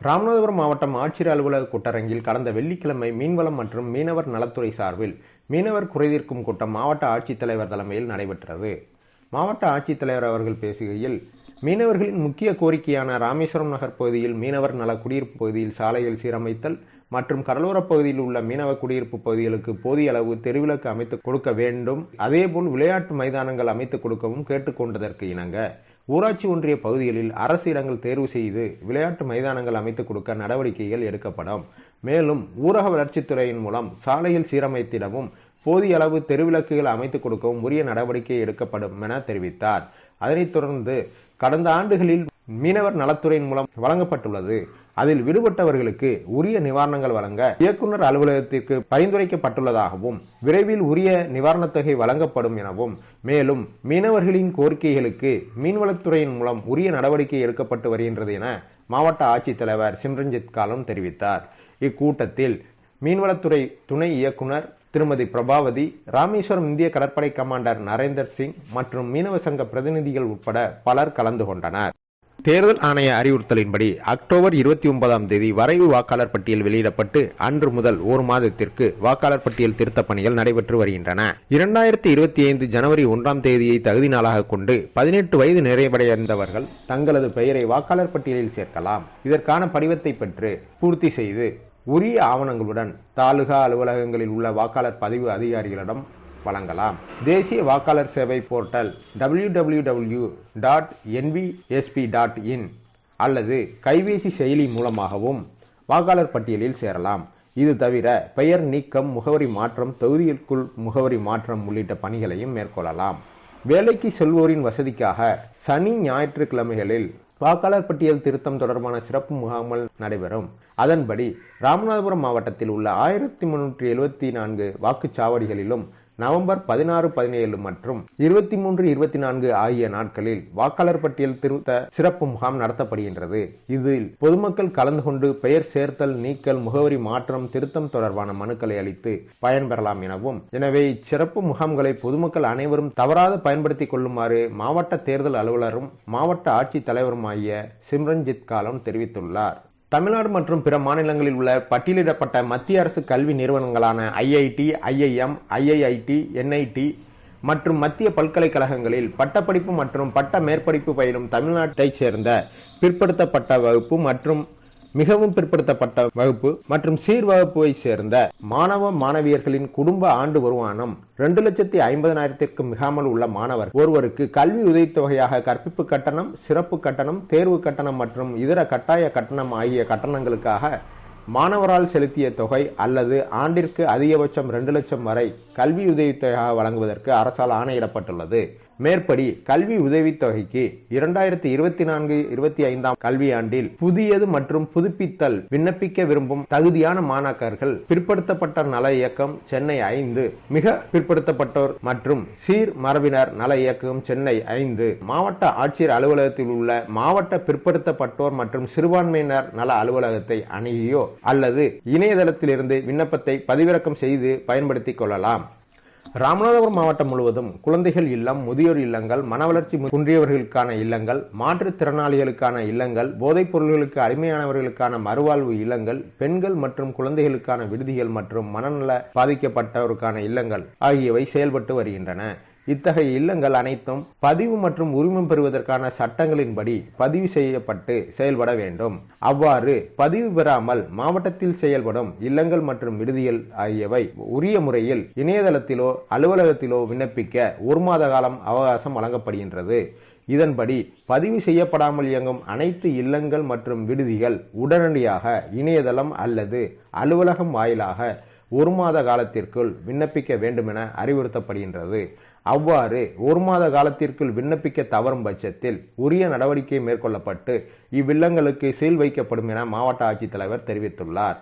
ராமநாதபுரம் மாவட்டம் ஆட்சியர் அலுவலக கூட்டரங்கில் கடந்த வெள்ளிக்கிழமை மீன்வளம் மற்றும் மீனவர் நலத்துறை சார்பில் மீனவர் குறைதீர்க்கும் கூட்டம் மாவட்ட ஆட்சித்தலைவர் தலைமையில் நடைபெற்றது. மாவட்ட ஆட்சித்தலைவர் அவர்கள் பேசுகையில் மீனவர்களின் முக்கிய கோரிக்கையான ராமேஸ்வரம் நகர் பகுதியில் மீனவர் நல குடியிருப்பு பகுதியில் சாலைகள் சீரமைத்தல் மற்றும் கடலோரப் பகுதியில் உள்ள மீனவ குடியிருப்பு பகுதிகளுக்கு போதிய அளவு தெருவிளக்கு அமைத்து கொடுக்க வேண்டும். அதேபோல் விளையாட்டு மைதானங்கள் அமைத்துக் கொடுக்கவும் கேட்டுக்கொண்டதற்கு இணங்க ஊராட்சி ஒன்றிய பகுதிகளில் அரசு இடங்கள் தேர்வு செய்து விளையாட்டு மைதானங்கள் அமைத்துக் கொடுக்க நடவடிக்கைகள் எடுக்கப்படும். மேலும் ஊரக வளர்ச்சித்துறையின் மூலம் சாலையில் சீரமைத்திடவும் போதிய அளவு தெருவிளக்குகள் அமைத்துக் கொடுக்கவும் உரிய நடவடிக்கை எடுக்கப்படும் என தெரிவித்தார். அதனைத் தொடர்ந்து கடந்த ஆண்டுகளில் மீனவர் நலத்துறையின் மூலம் வழங்கப்பட்டுள்ளது. அதில் விடுபட்டவர்களுக்கு உரிய நிவாரணங்கள் வழங்க இயக்குநர் அலுவலகத்திற்கு பரிந்துரைக்கப்பட்டுள்ளதாகவும் விரைவில் உரிய நிவாரணத் தொகை வழங்கப்படும் எனவும் மேலும் மீனவர்களின் கோரிக்கைகளுக்கு மீன்வளத்துறையின் மூலம் உரிய நடவடிக்கை எடுக்கப்பட்டு வருகின்றது என மாவட்ட ஆட்சித்தலைவர் சிம்ரன்ஜித் காலம் தெரிவித்தார். இக்கூட்டத்தில் மீன்வளத்துறை துணை இயக்குனர் திருமதி பிரபாவதி ராமேஸ்வரம் இந்திய கடற்படை கமாண்டர் நரேந்தர் சிங் மற்றும் மீனவ சங்க பிரதிநிதிகள் உட்பட பலர் கலந்து கொண்டனர். தேர்தல் ஆணைய அறிவுறுத்தலின்படி அக்டோபர் இருபத்தி ஒன்பதாம் தேதி வரைவு வாக்காளர் பட்டியல் வெளியிடப்பட்டு அன்று முதல் ஒரு மாதத்திற்கு வாக்காளர் பட்டியல் திருத்தப் பணிகள் நடைபெற்று வருகின்றன. இரண்டாயிரத்தி இருபத்தி ஐந்து ஜனவரி ஒன்றாம் தேதியை தகுதி நாளாக கொண்டு பதினெட்டு வயது நிறைவடைந்தவர்கள் தங்களது பெயரை வாக்காளர் பட்டியலில் சேர்க்கலாம். இதற்கான படிவத்தை பெற்று பூர்த்தி செய்து உரிய ஆவணங்களுடன் தாலுகா அலுவலகங்களில் உள்ள வாக்காளர் பதிவு அதிகாரிகளிடம் வழங்கலாம். தேசிய வாக்காளர் சேவை portal W W W dot NVSP dot in அல்லது கைபேசி செயலி மூலமாகவும் வாக்காளர் பட்டியலில் சேரலாம். இது தவிர பெயர் நீக்கம் முகவரி மாற்றம் தொகுதிக்குள் முகவரி மாற்றம் உள்ளிட்ட பணிகளையும் மேற்கொள்ளலாம். வேலைக்கு செல்வோரின் வசதிக்காக சனி ஞாயிற்றுக்கிழமைகளில் வாக்காளர் பட்டியல் திருத்தம் தொடர்பான சிறப்பு முகாம்கள் நடைபெறும். அதன்படி ராமநாதபுரம் மாவட்டத்தில் உள்ள ஆயிரத்தி முன்னூற்றி எழுபத்தி நான்கு வாக்குச்சாவடிகளிலும் நவம்பர் பதினாறு பதினேழு மற்றும் இருபத்தி மூன்று இருபத்தி நான்கு ஆகிய நாட்களில் வாக்காளர் பட்டியல் திருத்த சிறப்பு முகாம் நடத்தப்படுகின்றது. இதில் பொதுமக்கள் கலந்து கொண்டு பெயர் சேர்த்தல் நீக்கல் முகவரி மாற்றம் திருத்தம் தொடர்பான மனுக்களை அளித்து பயன்பெறலாம் எனவும் எனவே இச்சிறப்பு முகாம்களை பொதுமக்கள் அனைவரும் தவறாது பயன்படுத்திக் கொள்ளுமாறு மாவட்ட தேர்தல் அலுவலரும் மாவட்ட ஆட்சித் தலைவருமாகிய சிம்ரன்ஜித் காலம் தெரிவித்துள்ளார். தமிழ்நாடு மற்றும் பிற மாநிலங்களில் உள்ள பட்டியலிடப்பட்ட மத்திய அரசு கல்வி நிறுவனங்களான ஐஐடி ஐஐஎம் ஐஐஐடி என்ஐடி மற்றும் மத்திய பல்கலைக்கழகங்களில் பட்டப்படிப்பு மற்றும் பட்ட மேற்படிப்பு பயிலும் தமிழ்நாட்டைச் சேர்ந்த பிற்படுத்தப்பட்ட வகுப்பு மற்றும் மிகவும் பிற்படுத்தப்பட்ட வகுப்பு மற்றும் சீர் வகுப்பை சேர்ந்த மாணவ மாணவியர்களின் குடும்ப ஆண்டு வருமானம் இரண்டு லட்சத்தி ஐம்பதனாயிரத்திற்கு மிகாமல் உள்ள மாணவர். ஒருவருக்கு கல்வி உதவித்தொகையாக கற்பிப்பு கட்டணம் சிறப்பு கட்டணம் தேர்வு கட்டணம் மற்றும் இதர கட்டாய கட்டணம் ஆகிய கட்டணங்களுக்காக மாணவரால் செலுத்திய தொகை அல்லது ஆண்டிற்கு அதிகபட்சம் இரண்டு லட்சம் வரை கல்வி உதவித்தொகையாக வழங்குவதற்கு அரசால் ஆணையிடப்பட்டுள்ளது. மேற்படி கல்வி உதவித்தொகைக்கு இரண்டாயிரத்தி இருபத்தி நான்கு இருபத்தி ஐந்தாம் கல்வியாண்டில் புதியது மற்றும் புதுப்பித்தல் விண்ணப்பிக்க விரும்பும் தகுதியான மாணாக்கர்கள் பிற்படுத்தப்பட்ட நல இயக்கம் சென்னை ஐந்து மிக பிற்படுத்தப்பட்டோர் மற்றும் சீர் மரபினர் நல இயக்கம் சென்னை ஐந்து மாவட்ட ஆட்சியர் அலுவலகத்தில் உள்ள மாவட்ட பிற்படுத்தப்பட்டோர் மற்றும் சிறுபான்மையினர் நல அலுவலகத்தை அணுகியோ அல்லது இணையதளத்திலிருந்து விண்ணப்பத்தை பதிவிறக்கம் செய்து பயன்படுத்திக் கொள்ளலாம். ராமநாதபுரம் மாவட்டம் முழுவதும் குழந்தைகள் இல்லம் முதியோர் இல்லங்கள் மனவளர்ச்சி குன்றியவர்களுக்கான இல்லங்கள் மாற்றுத்திறனாளிகளுக்கான இல்லங்கள் போதைப் பொருள்களுக்கு அடிமையானவர்களுக்கான மறுவாழ்வு இல்லங்கள் பெண்கள் மற்றும் குழந்தைகளுக்கான விடுதிகள் மற்றும் மனநல பாதிக்கப்பட்டவருக்கான இல்லங்கள் ஆகியவை செயல்பட்டு வருகின்றன. இத்தகைய இல்லங்கள் அனைத்தும் பதிவு மற்றும் உரிமம் பெறுவதற்கான சட்டங்களின்படி பதிவு செய்யப்பட்டு செயல்பட வேண்டும். அவ்வாறு பதிவு பெறாமல் மாவட்டத்தில் செயல்படும் இல்லங்கள் மற்றும் விடுதிகள் ஆகியவை உரிய முறையில் இணையதளத்திலோ அலுவலகத்திலோ விண்ணப்பிக்க ஒரு மாத காலம் அவகாசம் வழங்கப்படுகின்றது. இதன்படி பதிவு செய்யப்படாமல் இயங்கும் அனைத்து இல்லங்கள் மற்றும் விடுதிகள் உடனடியாக இணையதளம் அல்லது அலுவலகம் வாயிலாக ஒரு மாத காலத்திற்குள் விண்ணப்பிக்க வேண்டுமென அறிவுறுத்தப்படுகின்றது. அவ்வாறு ஒரு மாத காலத்திற்குள் விண்ணப்பிக்க தவறும் பட்சத்தில் உரிய நடவடிக்கை மேற்கொள்ளப்பட்டு இவ்வில்லங்களுக்கு சீல் வைக்கப்படும் என மாவட்ட ஆட்சித்தலைவர் தெரிவித்துள்ளார்.